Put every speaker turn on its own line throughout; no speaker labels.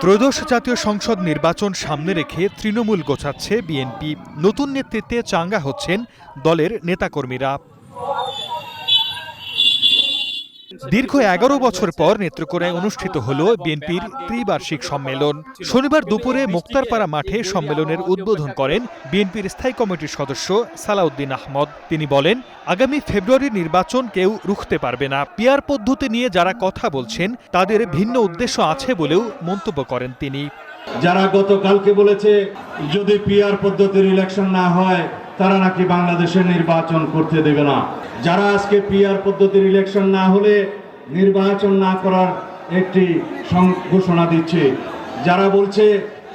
ত্রয়োদশ জাতীয় সংসদ নির্বাচন সামনে রেখে তৃণমূল গোছাচ্ছে বিএনপি। নতুন নেতৃত্বে চাঙ্গা হচ্ছেন দলের নেতাকর্মীরা। দীর্ঘ এগারো বছর পর নেত্রকোনায় অনুষ্ঠিত হল বিএনপির ত্রিবার্ষিক সম্মেলন। শনিবার দুপুরে মুক্তারপাড়া মাঠে সম্মেলনের উদ্বোধন করেন বিএনপির স্থায়ী কমিটির সদস্য সালাউদ্দিন আহমদ। তিনি বলেন, আগামী ফেব্রুয়ারির নির্বাচন কেউ রুখতে পারবে না। পিয়ার পদ্ধতি নিয়ে যারা কথা বলছেন, তাদের ভিন্ন উদ্দেশ্য আছে বলেও মন্তব্য করেন তিনি।
যারা গতকালকে বলেছে, যদি পিআর পদ্ধতির ইলেকশন না হয় তারা নাকি বাংলাদেশে নির্বাচন করতে দেবে না। যারা আজকে পিআর পদ্ধতির ইলেকশন না হলে নির্বাচন না করার একটি ঘোষণা দিচ্ছে। যারা বলছে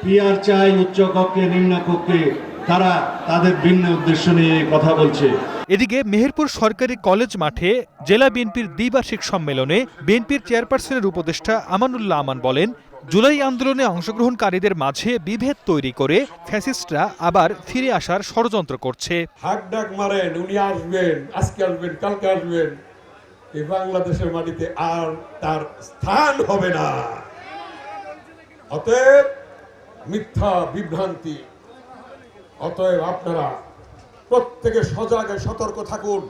পিআর চাই উচ্চ কক্ষে, নিম্ন কক্ষে, তারা তাদের ভিন্ন উদ্দেশ্য নিয়ে কথা বলছে।
এদিকে মেহেরপুর সরকারি কলেজ মাঠে জেলা বিএনপির দ্বিবার্ষিক সম্মেলনে বিএনপির চেয়ারপারসনের উপদেষ্টা আমানুল্লাহ আমান বলেন জুলাই আন্দোলনে অংশগ্রহণকারীদের মাঝে বিভেদ তৈরি করে ফ্যাসিস্টরা আবার ফিরে আসার ষড়যন্ত্র করছে।
হাক মারেন, উনি আসবেন, আজকে আসবেন, কালকে আসবেন। এই বাংলাদেশের মাটিতে আর তার স্থান হবে না। অতএব মিথ্যা বিভ্রান্তি, অতএব আপনারা প্রত্যেকে সজাগে সতর্ক থাকুন।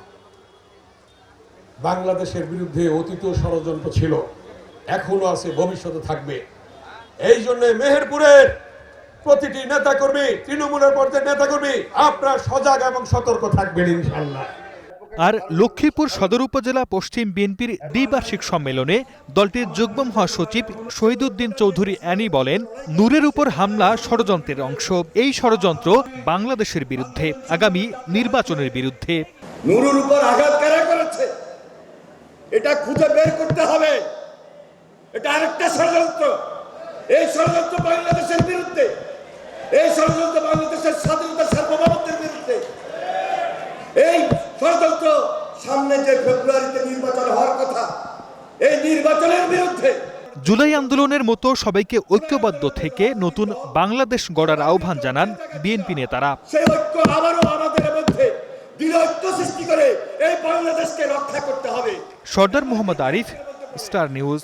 বাংলাদেশের বিরুদ্ধে অতীত ষড়যন্ত্র ছিল, এখনও আছে, ভবিষ্যতে থাকবে। এই জন্য মেহেরপুরের প্রতিটি নেতাকর্মী তৃণমূলের পর্যায়ের নেতাকর্মী আপনারা সজাগ এবং সতর্ক থাকবেন ইনশাল্লাহ
আর লক্ষ্মীপুর সদর উপজেলা পশ্চিম বিএনপির দ্বিবার্ষিক সম্মেলনে দলটির যুগ্ম মহাসচিব শহীদুদ্দিন চৌধুরী অ্যানি বলেন নূরের উপর হামলা ষড়যন্ত্রের অংশ। এই ষড়যন্ত্র বাংলাদেশের বিরুদ্ধে আগামী নির্বাচনের বিরুদ্ধে।
নুরুর উপর আঘাত কারা করেছে? এটা খুঁজে বের করতে হবে। এটা আরেকটা ষড়যন্ত্র। এই ষড়যন্ত্র বাংলাদেশের বিরুদ্ধে এই ষড়যন্ত্র বাংলাদেশের স্বাধীনতা সার্বভৌমত্বের বিরুদ্ধে এই ষড়যন্ত্র সামনে যে ফেব্রুয়ারিতে নির্বাচন হওয়ার কথা এই নির্বাচনের বিরুদ্ধে।
জুলাই আন্দোলনের মতো সবাইকে ঐক্যবদ্ধ থেকে নতুন বাংলাদেশ গড়ার আহ্বান জানান বিএনপি নেতারা।
সেই ঐক্য আবারও আমাদের মধ্যে দৃঢ় সৃষ্টি করে এই বাংলাদেশকে রক্ষা করতে হবে।
Sardar Mohammad Arif Star News.